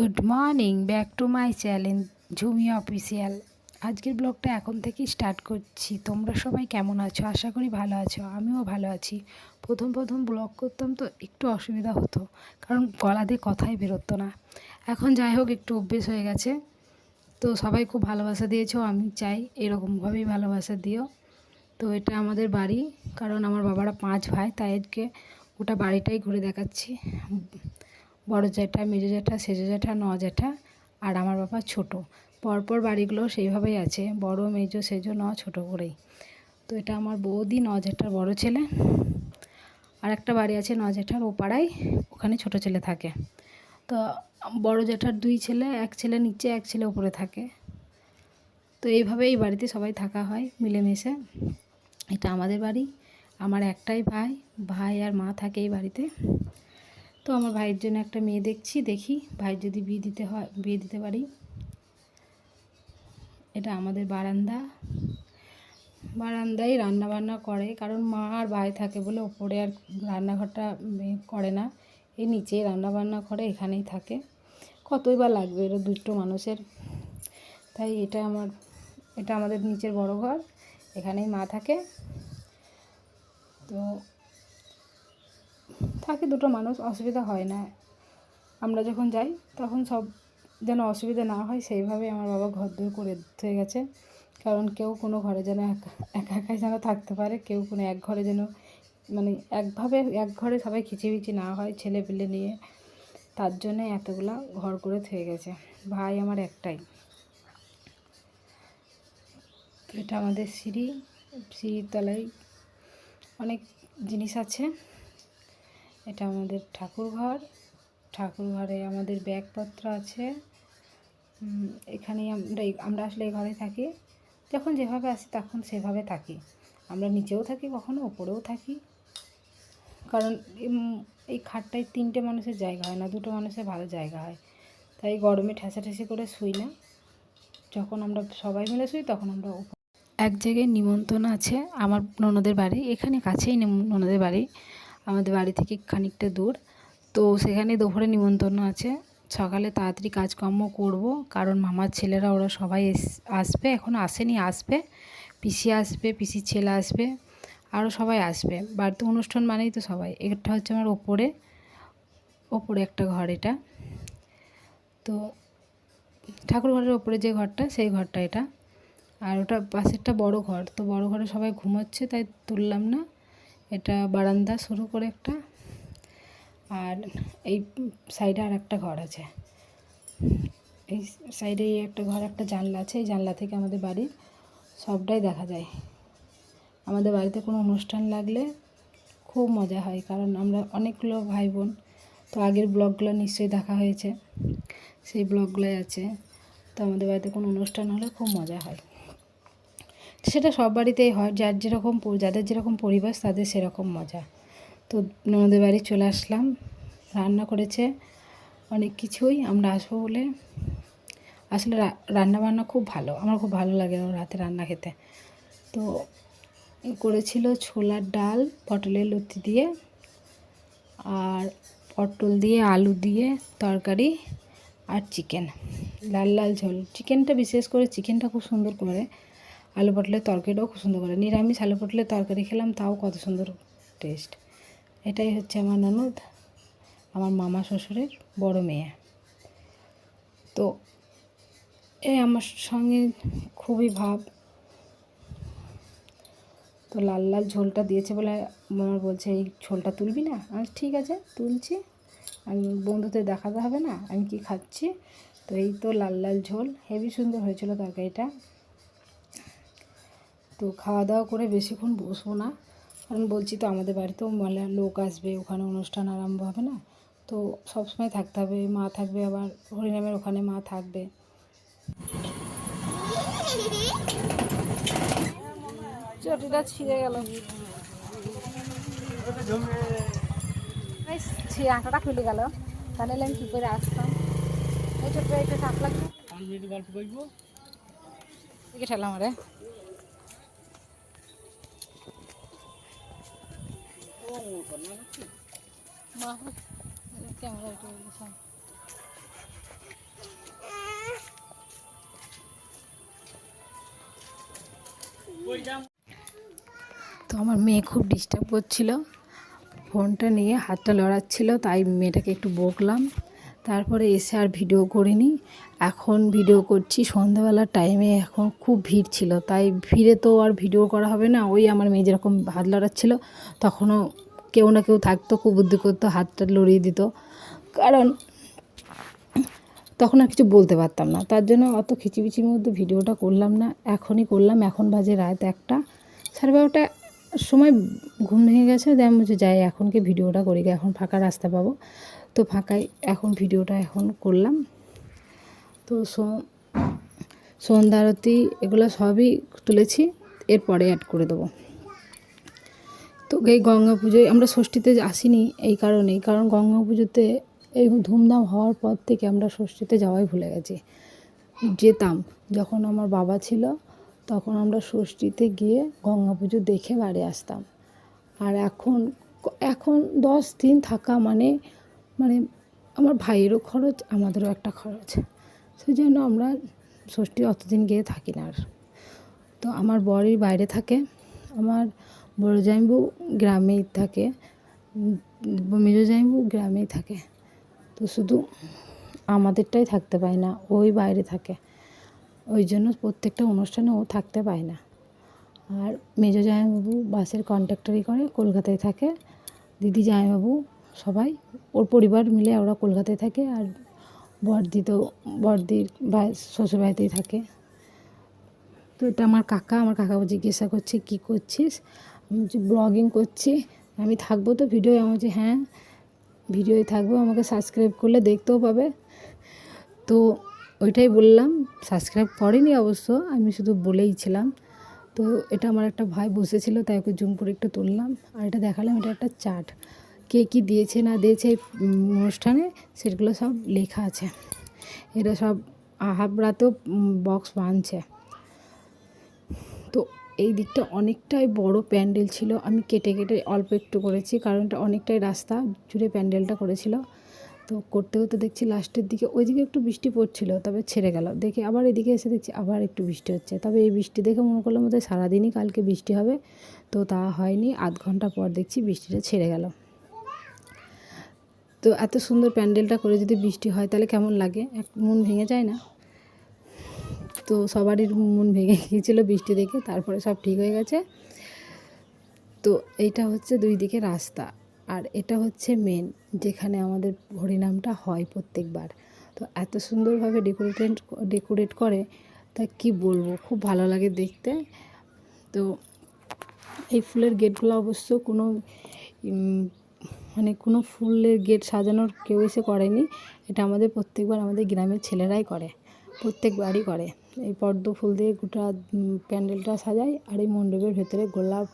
Good morning back to my channel Jhumi official আজকের ব্লগটা এখন থেকেই স্টার্ট করছি। তোমরা সবাই কেমন আছো? আশা করি ভালো আছো। আমিও ভালো আছি। প্রথম প্রথম ব্লগ করতাম তো একটু অসুবিধা হতো, কারণ গলা দিয়ে কথাই বেরোতো না। এখন যাই হোক, একটু অভ্যেস হয়ে গেছে। তো সবাই খুব ভালোবাসা দিয়েছ, আমি চাই এরকমভাবেই ভালোবাসা দিও। তো এটা আমাদের বাড়ি, কারণ আমার বাবারা পাঁচ ভাই, তাই আজকে গোটা বাড়িটাই ঘুরে দেখাচ্ছি। বড় জ্যাঠা, মেজো জ্যাঠা, সেজো জ্যাঠা ন জ্যাঠা আর আমার বাবা ছোট। পরপর বাড়িগুলো সেইভাবেই আছে, বড়, মেজো, সেজো ন ছোট করেই। তো এটা আমার বৌদি ন জ্যাঠার বড় ছেলে। আর একটা বাড়ি আছে ন জ্যাঠার ও পাড়ায় ওখানে ছোট ছেলে থাকে। তো বড় জ্যাঠার দুই ছেলে, এক ছেলে নিচে, এক ছেলে উপরে থাকে। তো এইভাবে এই বাড়িতে সবাই থাকা হয় মিলেমিশে। এটা আমাদের বাড়ি, আমার একটাই ভাই ভাই আর মা থাকে এই বাড়িতে। তো আমার ভাইয়ের জন্য একটা মেয়ে দেখছি, দেখি। ভাই যদি বিয়ে দিতে হয়, বিয়ে দিতে পারি। এটা আমাদের বারান্দা। বারান্দায় রান্না বান্না করে, কারণ মা আর ভাই থাকে বলে ওপরে আর রান্নাঘরটা করে না। এই নিচেই রান্না বান্না করে, এখানেই থাকে। কতই বা লাগবে, এরা দুটো মানুষের। তাই এটা আমার, এটা আমাদের নিচের বড় ঘর, এখানেই মা থাকে। তো থাকে দুটো মানুষ, অসুবিধা হয় না। আমরা যখন যাই, তখন সব যেন অসুবিধা না হয়, সেইভাবে আমার বাবা ঘর দূর করে হয়ে গেছে। কারণ কেউ কোনো ঘরে যেন একা একা একাই যেন থাকতে পারে, কেউ কোনো এক ঘরে যেন মানে একভাবে এক ঘরে সবাই খিচিবিচি না হয় ছেলে পেলে নিয়ে। তার জন্যে এতগুলা ঘর করে থেকে গেছে, ভাই আমার একটাই। এটা আমাদের সিঁড়ি, সিঁড়ির তলায় অনেক জিনিস আছে। এটা আমাদের ঠাকুর ঘর ঠাকুর ঘরে আমাদের ব্যাগপত্র আছে। উম, এখানেই আমরা আমরা আসলে এই ঘরে থাকি। যখন যেভাবে আসি তখন সেভাবে থাকি। আমরা নিচেও থাকি কখনো ওপরেও থাকি। কারণ এই খাটটায় তিনটে মানুষের জায়গা হয় না দুটো মানুষের ভালো জায়গা হয়। তাই গরমে ঠেসাঠেসি করে শুই না। যখন আমরা সবাই মিলে শুই তখন আমরা এক জায়গায় নিমন্ত্রণ আছে আমার ননদের বাড়ি। এখানে কাছেই ননদের বাড়ি। আমাদের বাড়ি থেকে খানিকটা দূর। তো সেখানে দুপুরে নিমন্ত্রণ আছে। সকালে তাড়াতাড়ি কাজকর্ম করব, কারণ মামার ছেলেরা, ওরা সবাই আসবে। এখন আসেনি, আসবে। পিসি আসবে, পিসির ছেলে আসবে আরও সবাই আসবে। বাড়িতে অনুষ্ঠান মানেই তো সবাই। এটা হচ্ছে আমার ওপরে ওপরে একটা ঘর এটা। তো ঠাকুর ঘরের ওপরে যে ঘরটা, সেই ঘরটা এটা। আর ওটা পাশেরটা বড় ঘর। তো বড় ঘরে সবাই ঘুমোচ্ছে, তাই তুললাম না। এটা বারান্দা শুরু করে একটা আর এই সাইডে আর একটা ঘর আছে। এই সাইডে একটা ঘর, একটা জানলা আছে। এই জানলা থেকে আমাদের বাড়ির সবটাই দেখা যায়। আমাদের বাড়িতে কোনো অনুষ্ঠান লাগলে খুব মজা হয়, কারণ আমরা অনেকগুলো ভাই বোন। তো আগের ব্লগগুলো নিশ্চয়ই দেখা হয়েছে। সেই ব্লগগুলোই আছে। তো আমাদের বাড়িতে কোনো অনুষ্ঠান হলে খুব মজা হয়। সেটা সব বাড়িতেই হয়। যার যেরকম যাদের যেরকম পরিবেশ, তাদের সেরকম মজা। তো ননদের বাড়ি চলে আসলাম। রান্না করেছে অনেক কিছুই। আমরা আসব বলে আসলে রান্না বান্না খুব ভালো। আমার খুব ভালো লাগে রাতে রান্না খেতে। তো করেছিল ছোলার ডাল, পটলের লতি দিয়ে আর পটল দিয়ে, আলু দিয়ে, তরকারি আর চিকেন। লাল লাল ঝোল। চিকেনটা বিশেষ করে চিকেনটা খুব সুন্দর করে আলু পটলের তরকারিটাও খুব সুন্দর করে। নিরামিষ আলু পটলের তরকারি খেলাম, তাও কত সুন্দর টেস্ট এটাই হচ্ছে আমার ননদ, আমার মামা শ্বশুরের বড় মেয়ে। তো এই আমার সঙ্গে খুবই ভাব। তো লাল লাল ঝোলটা দিয়েছে বলে আমার বলছে, এই ঝোলটা তুলবি না? আমি ঠিক আছে, তুলছি। আমি বন্ধুদের দেখাতে হবে না, আমি কি খাচ্ছি? তো এই তো লাল লাল ঝোল, হেভি সুন্দর হয়েছিল তরকারিটা। তো খাওয়া দাওয়া করে বেশিক্ষণ বসবো না। কারণ বলছি তো আমাদের বাড়িতেও মেলা লোক আসবে ওখানে অনুষ্ঠান আরম্ভ হবে না। তো সবসময় থাকতে হবে মা থাকবে আবার হরিনামের ওখানে মা থাকবে। চটিটা ছিঁড়ে গেল। আঁকাটা খুলে গেল। তাহলে আমি কী করে আসতাম? এই ছোট্ট একটু থাক লাগবে। গল্প করব। ঠেলাম রে তো আমার মেয়ে খুব ডিস্টার্ব করছিল। ফোনটা নিয়ে হাতটা লড়াচ্ছিল, তাই মেয়েটাকে একটু বকলাম। তারপরে এসে আর ভিডিও করিনি। এখন ভিডিও করছি, সন্ধ্যাবেলার টাইমে এখন খুব ভিড় ছিল। তাই ভিড়ে তো আর ভিডিও করা হবে না। ওই আমার মেয়ে যেরকম হাত লড়াচ্ছিল, তখনও কেউ না কেউ থাকতো, খুব বুদ্ধি করতো, হাতটা লড়িয়ে দিত। কারণ তখন আর কিছু বলতে পারতাম না। তার জন্য অত খিচিবিচির মধ্যে ভিডিওটা করলাম না। এখনই করলাম। এখন বাজে রাত একটা। সাড়ে বারোটা সময় ঘুম ভেঙে গেছে। দেখ বলছে, যাই এখনকে ভিডিওটা করি। এখন ফাঁকা রাস্তা পাবো। তো ফাঁকায় এখন ভিডিওটা এখন করলাম। তো সন্ধ্যা আরতি এগুলো সবই তুলেছি। এরপরে অ্যাড করে দেবো। তো এই গঙ্গা পুজোয় আমরা ষষ্ঠীতে আসিনি এই কারণেই, কারণ গঙ্গা পুজোতে এই ধুমধাম হওয়ার পর থেকে আমরা ষষ্ঠীতে যাওয়াই ভুলে গেছি। যেতাম, যখন আমার বাবা ছিল, তখন আমরা ষষ্ঠীতে গিয়ে গঙ্গা পুজো দেখে বাড়ি আসতাম। আর এখন এখন দশ দিন থাকা মানে মানে আমার ভাইয়েরও খরচ, আমাদেরও একটা খরচ। সেই জন্য আমরা ষষ্ঠী অতদিন গিয়ে থাকি না আর। তো আমার বরই বাইরে থাকে, আমার বড় জামাইবু গ্রামেই থাকে। মেজো জামাইবু গ্রামেই থাকে। তো শুধু আমাদেরটাই থাকতে পায় না, ওই বাইরে থাকে। ওই জন্য প্রত্যেকটা অনুষ্ঠানে ও থাকতে পায় না। আর মেজো জামাইবাবু বাসের কন্ট্রাক্টরি করে, কলকাতায় থাকে। দিদি জামাইবাবু সবাই, ওর পরিবার মিলে ওরা কলকাতায় থাকে আর বর্দি তো বর্দির শ্বশুরবাড়িতেই থাকে। তো এটা আমার কাকা, আমার কাকাও জিজ্ঞাসা করছে, কী করছিস? ব্লগিং করছি, আমি থাকব তো ভিডিও, আমি বলছি হ্যাঁ ভিডিওয় থাকব, আমাকে সাবস্ক্রাইব করলে দেখতেও পাবে। তো ওইটাই বললাম সাবস্ক্রাইব করেনি অবশ্য, আমি শুধু বলেইছিলাম তো এটা আমার একটা ভাই বসেছিল, তাই ওকে জুম করে একটু তুললাম, আর এটা দেখালাম, এটা একটা চার্ট। কে কী দিয়েছে, না দিয়েছে, এই অনুষ্ঠানে, সেগুলো সব লেখা আছে। এটা সব আহাবরাতেও বক্স বানছে। তো এই দিকটা অনেকটাই বড় প্যান্ডেল ছিল। আমি কেটে কেটে অল্প একটু করেছি কারণ এটা অনেকটাই রাস্তা জুড়ে প্যান্ডেলটা করেছিল। তো করতে করতে দেখছি লাস্টের দিকে ওইদিকে একটু বৃষ্টি পড়ছিল, তবে ছেড়ে গেল। দেখে আবার এদিকে এসে দেখছি আবার একটু বৃষ্টি হচ্ছে। তবে এই বৃষ্টি দেখে মনে করলাম বোধহয় সারাদিনই কালকে বৃষ্টি হবে, তো তা হয়নি। আধ ঘণ্টা পর দেখছি বৃষ্টিটা ছেড়ে গেল। তো এত সুন্দর প্যান্ডেলটা করে যদি বৃষ্টি হয় তাহলে কেমন লাগে? এক মন ভেঙে যায় না? তো সবারই মন ভেঙে গিয়েছিল বৃষ্টি দেখে, তারপরে সব ঠিক হয়ে গেছে। তো এইটা হচ্ছে দুই দিকে রাস্তা। আর এটা হচ্ছে মেন যেখানে আমাদের হরিনামটা হয় প্রত্যেকবার। তো এত সুন্দরভাবে ডেকোরেটেড ডেকোরেট করে, তা কি বলব? খুব ভালো লাগে দেখতে। তো এই ফুলের গেটগুলো অবশ্য কোনো মানে কোনো ফুলের গেট সাজানোর কেউ এসে করেনি। এটা আমাদের প্রত্যেকবার আমাদের গ্রামের ছেলেরাই করে, প্রত্যেকবারই করে। এই পদ্ম ফুল দিয়ে গোটা প্যান্ডেলটা সাজাই আর এই মণ্ডপের ভেতরে গোলাপ,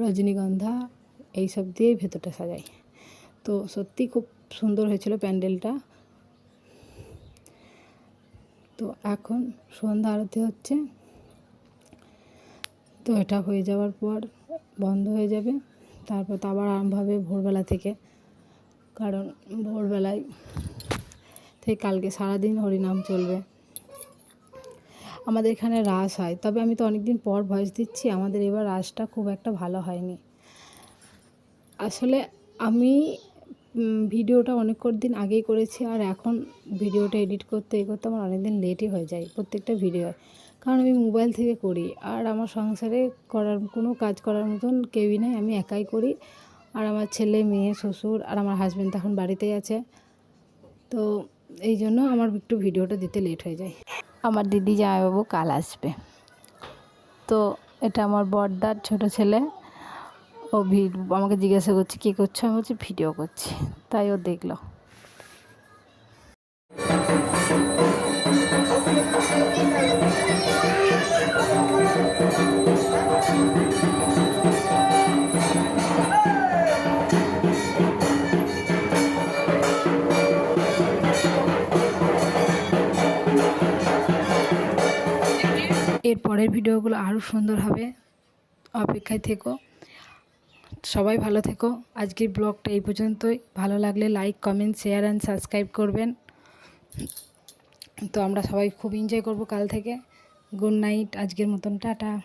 রজনীগন্ধা এইসব দিয়েই ভেতরটা সাজাই। তো সত্যি খুব সুন্দর হয়েছিল প্যান্ডেলটা। তো এখন সন্ধ্যা আরতি হচ্ছে। তো এটা হয়ে যাওয়ার পর বন্ধ হয়ে যাবে। তারপর তো আবার আরম্ভ হবে ভোরবেলা থেকে। কারণ ভোরবেলায় থেকে কালকে সারাদিন হরিনাম চলবে। আমাদের এখানে রাস হয়। তবে আমি তো অনেক দিন পর ভয়েস দিচ্ছি, আমাদের এবার রাসটা খুব একটা ভালো হয়নি। আসলে আমি ভিডিওটা অনেক দিন আগেই করেছি আর এখন ভিডিওটা এডিট করতে এ করতে আমার অনেক দিন লেটই হয়ে যায় প্রত্যেকটা ভিডিও কারণ আমি মোবাইল থেকে করি আর আমার সংসারে করার, কোনো কাজ করার মতন কেউই নেই, আমি একাই করি। আর আমার ছেলে, মেয়ে, শ্বশুর আর আমার হাজব্যান্ড এখন বাড়িতেই আছে। তো এই জন্য আমার একটু ভিডিওটা দিতে লেট হয়ে যায়। আমার দিদি জামাইবাবু কাল আসবে। তো এটা আমার বড়দার ছোট ছেলে। ও আমাকে জিজ্ঞাসা করছে, কী করছ? আমি বলছি, ভিডিও করছি। তাই ও দেখল। এর পরের ভিডিওগুলো আরও সুন্দর হবে। অপেক্ষায় থেকো। সবাই ভালো থেকো। আজকের ব্লগটা এই পর্যন্তই। ভালো লাগলে like comment share and subscribe করবেন। তো আমরা সবাই খুব এনজয় করব কাল থেকে। গুড নাইট আজকের মতন, টাটা।